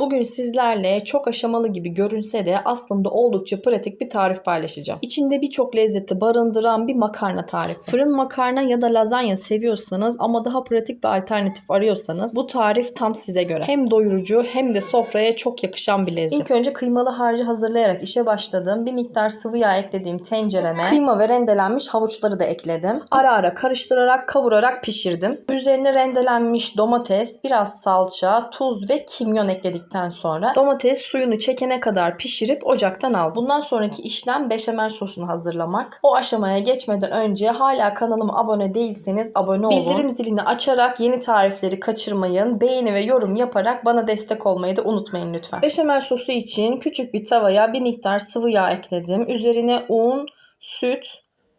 Bugün sizlerle çok aşamalı gibi görünse de aslında oldukça pratik bir tarif paylaşacağım. İçinde birçok lezzeti barındıran bir makarna tarifi. Fırın makarna ya da lazanya seviyorsanız ama daha pratik bir alternatif arıyorsanız bu tarif tam size göre. Hem doyurucu hem de sofraya çok yakışan bir lezzet. İlk önce kıymalı harcı hazırlayarak işe başladım. Bir miktar sıvı yağ eklediğim tencereme kıyma ve rendelenmiş havuçları da ekledim. Ara ara karıştırarak kavurarak pişirdim. Üzerine rendelenmiş domates, biraz salça, tuz ve kimyon ekledikten sonra domates suyunu çekene kadar pişirip ocaktan aldım. Bundan sonraki işlem beşamel sosunu hazırlamak. O aşamaya geçmeden önce hala kanalıma abone değilseniz abone olun. Bildirim zilini açarak yeni tarifleri kaçırmayın. Beğeni ve yorum yaparak bana destek olmayı da unutmayın lütfen. Beşamel sosu için küçük bir tavaya bir miktar sıvı yağ ekledim. Üzerine un, süt,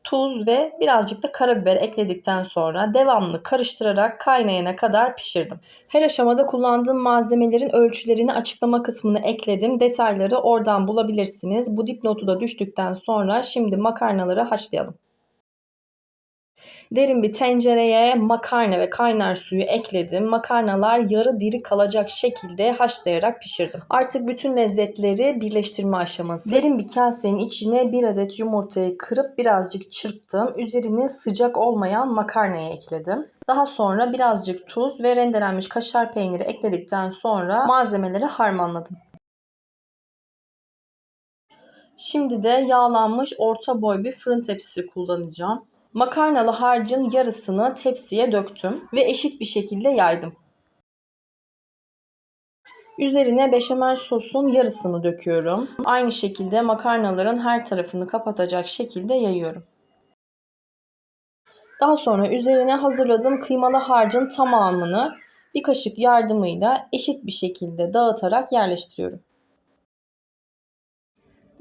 tuz ve birazcık da karabiber ekledikten sonra devamlı karıştırarak kaynayana kadar pişirdim. Her aşamada kullandığım malzemelerin ölçülerini açıklama kısmına ekledim. Detayları oradan bulabilirsiniz. Bu dipnotu da düştükten sonra şimdi makarnaları haşlayalım. Derin bir tencereye makarna ve kaynar suyu ekledim. Makarnalar yarı diri kalacak şekilde haşlayarak pişirdim. Artık bütün lezzetleri birleştirme aşaması. Derin bir kasenin içine bir adet yumurtayı kırıp birazcık çırptım. Üzerine sıcak olmayan makarnayı ekledim. Daha sonra birazcık tuz ve rendelenmiş kaşar peyniri ekledikten sonra malzemeleri harmanladım. Şimdi de yağlanmış orta boy bir fırın tepsisi kullanacağım. Makarnalı harcın yarısını tepsiye döktüm ve eşit bir şekilde yaydım. Üzerine beşamel sosun yarısını döküyorum. Aynı şekilde makarnaların her tarafını kapatacak şekilde yayıyorum. Daha sonra üzerine hazırladığım kıymalı harcın tamamını bir kaşık yardımıyla eşit bir şekilde dağıtarak yerleştiriyorum.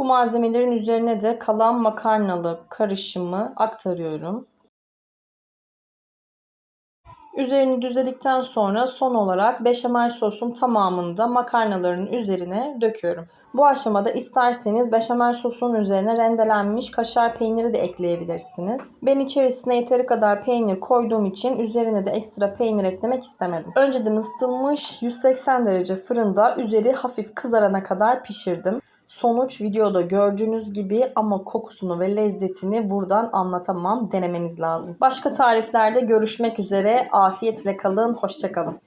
Bu malzemelerin üzerine de kalan makarnalı karışımı aktarıyorum. Üzerini düzledikten sonra son olarak beşamel sosun tamamını da makarnaların üzerine döküyorum. Bu aşamada isterseniz beşamel sosun üzerine rendelenmiş kaşar peyniri de ekleyebilirsiniz. Ben içerisine yeteri kadar peynir koyduğum için üzerine de ekstra peynir eklemek istemedim. Önceden ısıtılmış 180 derece fırında üzeri hafif kızarana kadar pişirdim. Sonuç videoda gördüğünüz gibi ama kokusunu ve lezzetini buradan anlatamam. Denemeniz lazım. Başka tariflerde görüşmek üzere. Afiyetle kalın. Hoşçakalın.